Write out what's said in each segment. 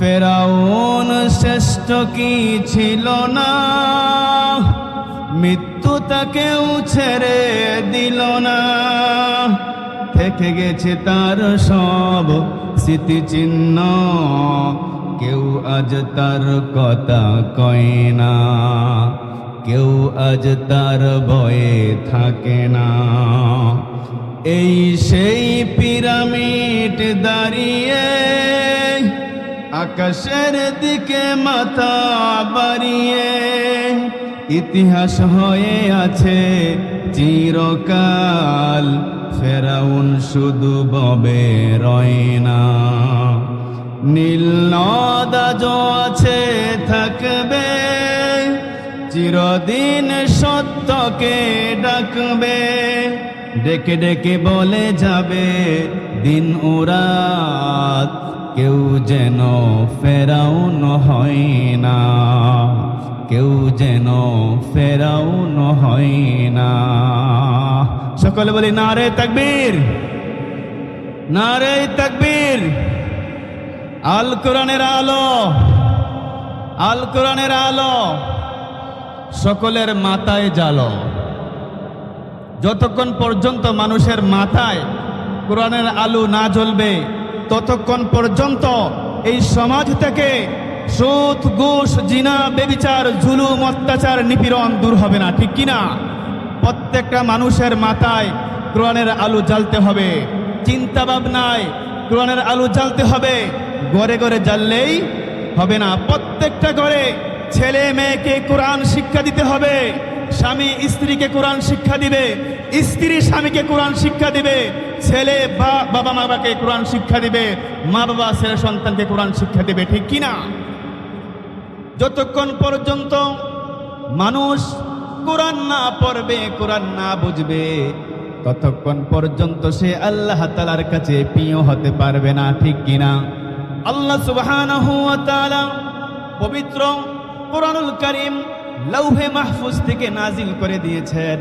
ফেরাউন শ্রেষ্ঠ কি ছিল না? মৃত্যু তাকেও ছেড়ে দিল না। থেকে গেছে তার সব স্মৃতিচিহ্ন। কেউ আজ তার কথা কয় না। কেউ আজ তার ভয়ে থাকে না। এই সেই পিরামিড দাঁড়িয়ে আকাশের দিকে মাথা বাড়িয়ে ইতিহাস হয়ে আছে চিরকাল। ফেরাউন শুধু ববে রয় না। নীল নদাজ আছে, থাকবে। চিরদিন সত্যকে ডাকবে। ডেকে ডেকে বলে যাবে, দিন উরাত কেউ যেন ফেরাউন হয় না। কেউ যেন ফেরাউন হয় না। সকলে বলি না রে তাকবীর না রে তাকবীর। আল কোরআনের আলো, আল কোরআনের আলো সকলের মাথায় জালো যতক্ষণ পর্যন্ত মানুষের মাথায় কোরআনের আলো না জ্বলবে ততক্ষণ পর্যন্ত এই সমাজ থেকে সুদ, ঘুষ, জিনা, বেবিচার, জুলুম, অত্যাচার, নিপীড়ন দূর হবে না, ঠিক কিনা? প্রত্যেকটা মানুষের মাথায় কোরআনের আলু জ্বালতে হবে। চিন্তা ভাবনায় কোরআনের আলু জ্বালতে হবে। ঘরে ঘরে জ্বাললেই হবে না। প্রত্যেকটা ঘরে ছেলে মেয়েকে কোরআন শিক্ষা দিতে হবে। স্বামী স্ত্রীকে কোরআন শিক্ষা দিবে। স্ত্রী স্বামীকে কোরআন শিক্ষা দিবে। ছেলে বা বাবা মা বাবাকে কোরআন শিক্ষা দিবে, মা বাবা, ছেলে সন্তানকে কোরআন শিক্ষা দেবে, ঠিক কিনা? যতক্ষণ পর্যন্ত মানুষ কোরআন না পড়বে, কোরআন না বুঝবে, ততক্ষণ পর্যন্ত সে আল্লাহ তালার কাছে প্রিয় হতে পারবে না, ঠিক কিনা? আল্লাহ তাআলা পবিত্র কোরআনুল কারীম লৌহে মাহফুজ থেকে নাজিল করে দিয়েছেন।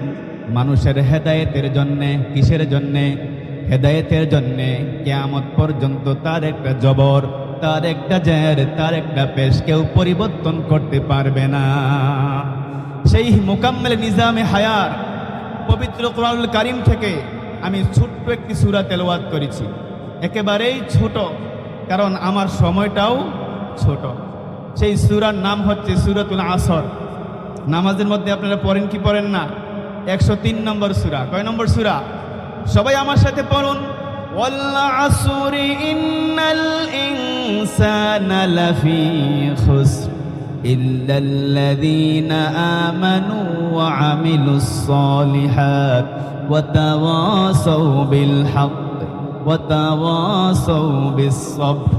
মানুষের হেদায়েতের জন্যে, কিসের জন্যে? হেদায়েতের জন্যে কেয়ামত পর্যন্ত তার একটা জবর, তার একটা জের, তার একটা পেশ কেউ পরিবর্তন করতে পারবে না। সেই মোকাম্মেল নিজামে হায়ার পবিত্র কোরআনুল কারিম থেকে আমি ছোট্ট একটি সুরা তেলাওয়াত করেছি। একেবারেই ছোট, কারণ আমার সময়টাও ছোট। সেই সুরার নাম হচ্ছে সুরাতুল আসর। নামাজের মধ্যে আপনারা পড়েন কি পড়েন না? একশো তিন নম্বর সুরা। কয় নম্বর সুরা? সবাই আমার সাথে পড়ুন والعصر إن الإنسان لفي خسر إلا الذين آمنوا وعملوا الصالحات وتواصوا بالحق وتواصوا بالصبر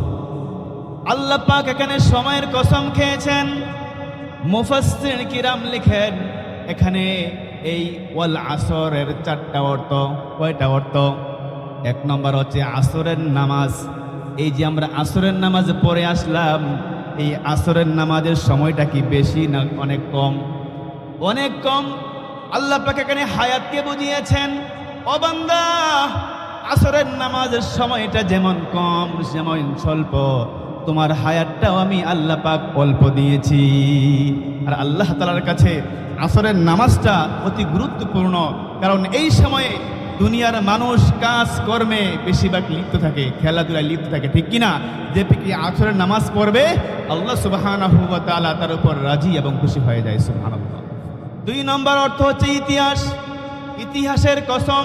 আল্লাহ পাক এখানে সময়ের কসম খেয়েছেন মুফাসসির কিরাম লিখেন এখানে এই ওয়াল আসরের চারটা অর্থ, কয়টা অর্থ? এক নম্বর হচ্ছে আসরের নামাজ। এই যে আমরা আসরের নামাজ পড়ে আসলাম, এই আসরের নামাজের সময়টা কি বেশি না অনেক কম? অনেক কম। আল্লাহ পাক এখানে হায়াতকে বুঝিয়েছেন, ও বান্দা, আসরের নামাজের সময়টা যেমন কম যেমন স্বল্প। তোমার হায়াতটাও আমি আল্লাহ পাক অল্প দিয়েছি। আর আল্লাহ তালার কাছে আসরের নামাজটা অতি গুরুত্বপূর্ণ, কারণ এই সময়ে দুনিয়ার মানুষ কাজ কর্মে বেশিরভাগ লিপ্ত থাকে, খেলাধুলায় লিপ্ত থাকে, ঠিক কিনা? যে কি আসরের নামাজ পড়বে, আল্লাহ সুবাহানাহু ওয়া তাআলা তার উপর রাজি এবং খুশি হয়ে যায়, সুবহানাল্লাহ। দুই নম্বর অর্থ হচ্ছে ইতিহাস। ইতিহাসের কসম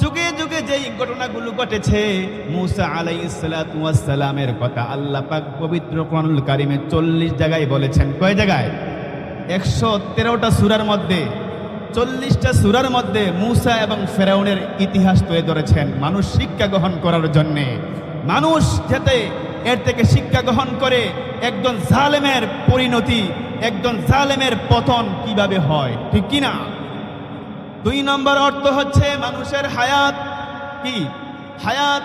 যুগে যুগে যেই ঘটনাগুলো ঘটেছে, মুসা আলাইসালামের কথা আল্লাহ পাক পবিত্র কোরআনুল কারিমে চল্লিশ জায়গায় বলেছেন। কয় জায়গায়? একশো তেরোটা সুরার মধ্যে, চল্লিশটা সুরার মধ্যে মুসা এবং ফেরাউনের ইতিহাস তুলে ধরেছেন মানুষ শিক্ষা গ্রহণ করার জন্যে। মানুষ যাতে এর থেকে শিক্ষা গ্রহণ করে একজন জালেমের পরিণতি, একজন জালেমের পতন কীভাবে হয়, ঠিক কিনা? দুই নম্বর অর্থ হচ্ছে মানুষের হায়াত। কি? হায়াত।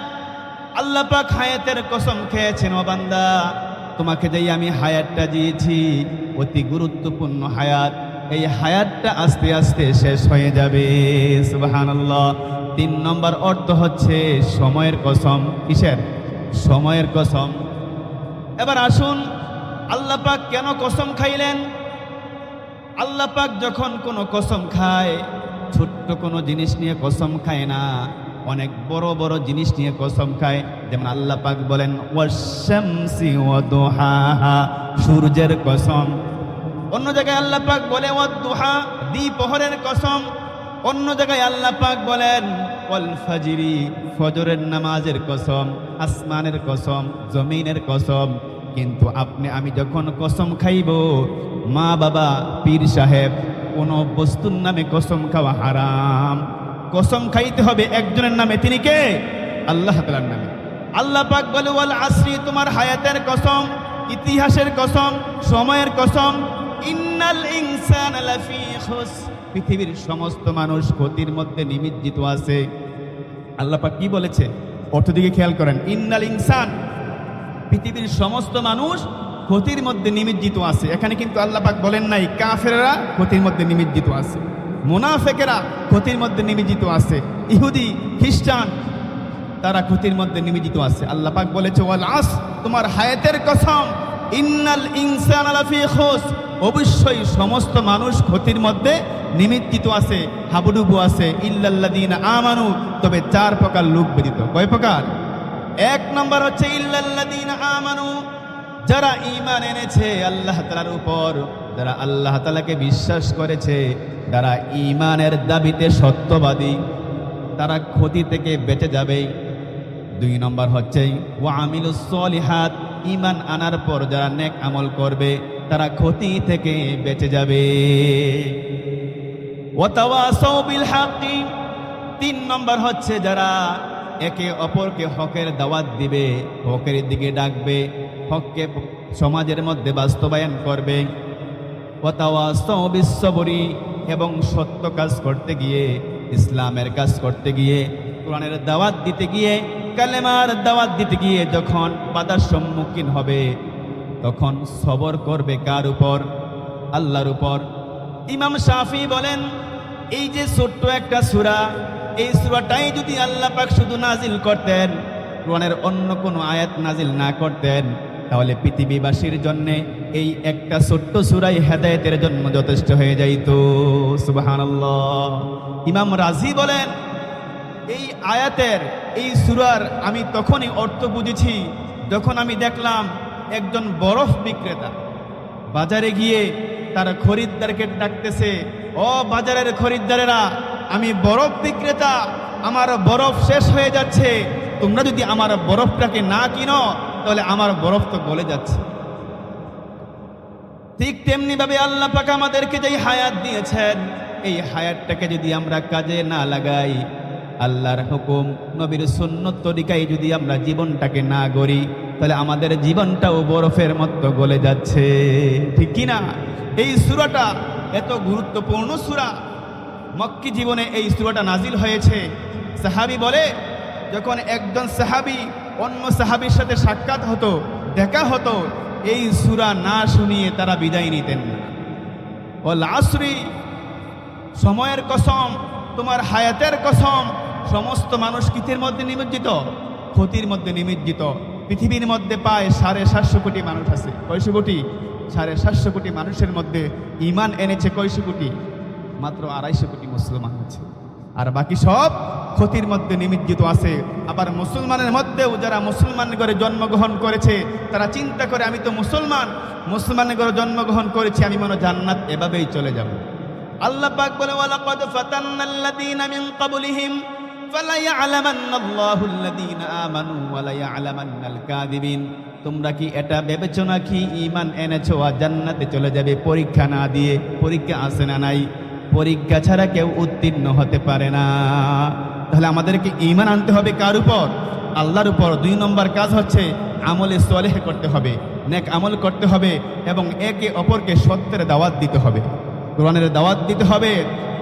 আল্লাহ পাক হায়াতের কসম খেয়েছেন, ও বান্দা, তোমাকে যেই আমি হায়াতটা দিয়েছি, অতি গুরুত্বপূর্ণ হায়াত। এই হায়াতটা আস্তে আস্তে শেষ হয়ে যাবে। সুবহানাল্লাহ। তিন নম্বর অর্থ হচ্ছে সময়ের কসম। কিসের? সময়ের কসম। এবার আসুন, আল্লাহ পাক কেন কসম খাইলেন? আল্লাহ পাক যখন কোনো কসম খায় ছোট্ট কোনো জিনিস নিয়ে কসম খায় না। অনেক বড় বড় জিনিস নিয়ে কসম খায়। যেমন আল্লাহ পাক বলেন সূর্যের কসম। অন্য জায়গায় আল্লাহ পাক বলে ওয়াদুহা দ্বিপহরের কসম। অন্য জায়গায় আল্লাহ পাক বলেন ফাজরি ফজরের নামাজের কসম, আসমানের কসম, জমিনের কসম। কিন্তু আপনি, আমি যখন কসম খাইব মা বাবা পীর সাহেব কোনো বস্তুর নামে কসম খাওয়া হারাম। কসম খাইতে হবে একজনের নামে, তিনি কে? আল্লাহ তাআলার নামে। আল্লাহ পাক বলে, ওয়াল আসরি, তোমার হায়াতের কসম, ইতিহাসের কসম, সময়ের কসম। ইন্নাল ইনসান পৃথিবীর সমস্ত মানুষ ক্ষতির মধ্যে নিমজ্জিত আছে। আল্লাহ পাক কি বলেছে? অর্থ দিকে খেয়াল করেন। ইন্নাল ইনসান, পৃথিবীর সমস্ত মানুষ ক্ষতির মধ্যে নিমজ্জিত আছে। এখানে কিন্তু আল্লাহ পাক বলেন নাই কাফেরা ক্ষতির মধ্যে নিমজ্জিত আছে। মোনাফেকেরা ক্ষতির মধ্যে নিমজ্জিত আছে। ইহুদি, খ্রিস্টান, তারা ক্ষতির মধ্যে নিমজ্জিত আছে। আল্লাহ পাক বলেছে, ওয়াল আস, তোমার হায়াতের কসম, ইন্নাল ইনসান খুস। অবশ্যই সমস্ত মানুষ ক্ষতির মধ্যে নিমজ্জিত আছে, হাবুডুবু আছে। ইল্লাল্লাযীনা আমানু, তবে চার প্রকার লোক ব্যতীত। কয় প্রকার? এক নম্বর হচ্ছে, ইল্লাল্লাযীনা আমানু। যারা ঈমান এনেছে, আল্লাহ তাআলার উপর, যারা আল্লাহ তাআলাকে বিশ্বাস করেছে, যারা ঈমানের দাবিতে সত্যবাদী, তারা ক্ষতি থেকে বেঁচে যাবে। দুই নম্বর হচ্ছে ও আমিলুস সলিহাত ইমান আনার পর যারা নেক আমল করবে, তারা ক্ষতি থেকে বেঁচে যাবে। তিন নম্বর হচ্ছে যারা একে অপরকে হকের দাওয়াত দিবে, হকের দিকে ডাকবে হককে সমাজের মধ্যে বাস্তবায়ন করবে। বিশ্ববরি এবং সত্য কাজ করতে গিয়ে, ইসলামের কাজ করতে গিয়ে, কোরআনের দাওয়াত দিতে গিয়ে, কালেমার দাওয়াত দিতে গিয়ে যখন বাধার সম্মুখীন হবে, তখন সবর করবে কার উপর? আল্লাহর উপর। ইমাম শাফি বলেন, এই যে ছোট্ট একটা সূরা, এই সূরাটাই যদি আল্লাহ পাক শুধু নাজিল করতেন, কোরআনের অন্য কোনো আয়াত নাজিল না করতেন তাহলে পৃথিবীবাসীর জন্য এই একটা ছোট্ট সুরাই হেদায়েতের জন্য যথেষ্ট হয়ে যাইত। সুবহানাল্লাহ। ইমাম রাজি বলেন, এই আয়াতের, এই সুরার আমি তখনই অর্থ বুঝেছি যখন আমি দেখলাম একজন বরফ বিক্রেতা বাজারে গিয়ে তার খরিদ্দারকে ডাকতেছে, ও বাজারের খরিদ্দারেরা, আমি বরফ বিক্রেতা, আমার বরফ শেষ হয়ে যাচ্ছে, তোমরা যদি আমার বরফটাকে না কিনো তাহলে আমার বরফ তো গলে যাচ্ছে। ঠিক তেমনি ভাবে আল্লাহ পাক আমাদেরকে যেই হায়াত দিয়েছেন, এই হায়াতটাকে যদি আমরা কাজে না লাগাই, আল্লাহর হুকুম, নবীর সুন্নত তরিকায় যদি আমরা জীবনটাকে না গড়ি, তাহলে আমাদের জীবনটাও বরফের মতো গলে যাচ্ছে। ঠিক কি না? এই সুরাটা এত গুরুত্বপূর্ণ সুরা। মক্কি জীবনে এই সুরাটা নাজিল হয়েছে। সাহাবি বলে, যখন একজন সাহাবি অন্য সাহাবির সাথে সাক্ষাৎ হতো, দেখা হতো, এই সুরা না শুনিয়ে তারা বিদায় নিতেন ও লাসরি সময়ের কসম, তোমার হায়াতের কসম, সমস্ত মানুষ কিথের মধ্যে নিমজ্জিত? ক্ষতির মধ্যে নিমজ্জিত। পৃথিবীর মধ্যে পায় সাড়ে সাতশো কোটি মানুষ আছে। কয়শো কোটি? সাড়ে সাতশো কোটি মানুষের মধ্যে ইমান এনেছে কয়শো কোটি? মাত্র আড়াইশো কোটি মুসলমান আছে। আর বাকি সব ক্ষতির মধ্যে নিমজ্জিত আছে। আবার মুসলমানের মধ্যেও যারা মুসলমান করে জন্মগ্রহণ করেছে, তারা চিন্তা করে, আমি তো মুসলমান। মুসলমানের ঘরে জন্মগ্রহণ করেছি, আমি মনে জান্নাত এভাবেই চলে যাব। আল্লাহ পাক বলে, ওয়ালাকাদ ফাতান্নাল্লাযীনা মিন ক্বাবলিহিম, ফালা ইয়ালামান্নাল্লাহু আল্লাযীনা আমানু, ওয়ালা ইয়ালামান্নাল কাযিবিন। তোমরা কি এটা ভেবেছো নাকি? ঈমান এনেছো আর জান্নাতে চলে যাবে? পরীক্ষা না দিয়ে, পরীক্ষা আসে না নাই? পরীক্ষা ছাড়া কেউ উত্তীর্ণ হতে পারে না। তাহলে আমাদেরকে ঈমান আনতে হবে কার উপর? আল্লাহর উপর। দুই নম্বর কাজ হচ্ছে আমলে সলেহ করতে হবে, নেক আমল করতে হবে এবং একে অপরকে সত্যের দাওয়াত দিতে হবে। কোরআনের দাওয়াত দিতে হবে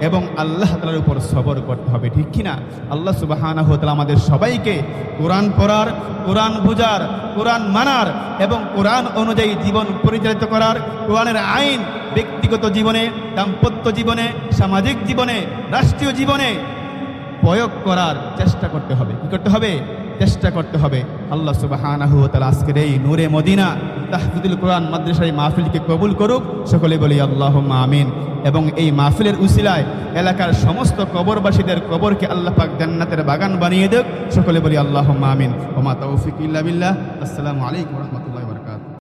এবং আল্লাহ তালার উপর সবর করতে হবে, ঠিক কিনা আল্লাহ সুবাহানা হতাল আমাদের সবাইকে কোরআন পড়ার, কোরআন বুঝার, কোরআন মানার এবং কোরআন অনুযায়ী জীবন পরিচালিত করার, কোরআনের আইন, ব্যক্তিগত জীবনে, দাম্পত্য জীবনে, সামাজিক জীবনে, রাষ্ট্রীয় জীবনে প্রয়োগ করার চেষ্টা করতে হবে। কি করতে হবে? চেষ্টা করতে হবে। আল্লাহ সুবাহানাহু তাআলা আজকের এই নূরে মদিনা তাহফিদুল কোরআন মাদ্রাসার এই মাহফিলকে কবুল করুক, সকলে বলি আল্লাহ আমিন। এবং এই মাহফিলের উসিলায় এলাকার সমস্ত কবরবাসীদের কবরকে আল্লাহ পাক জান্নাতের বাগান বানিয়ে দেখ সকলে বলি আল্লাহ আমিন। ওমা তৌফিক বিল্লাহ। আসসালামু আলাইকুম রহমতুল্লাহ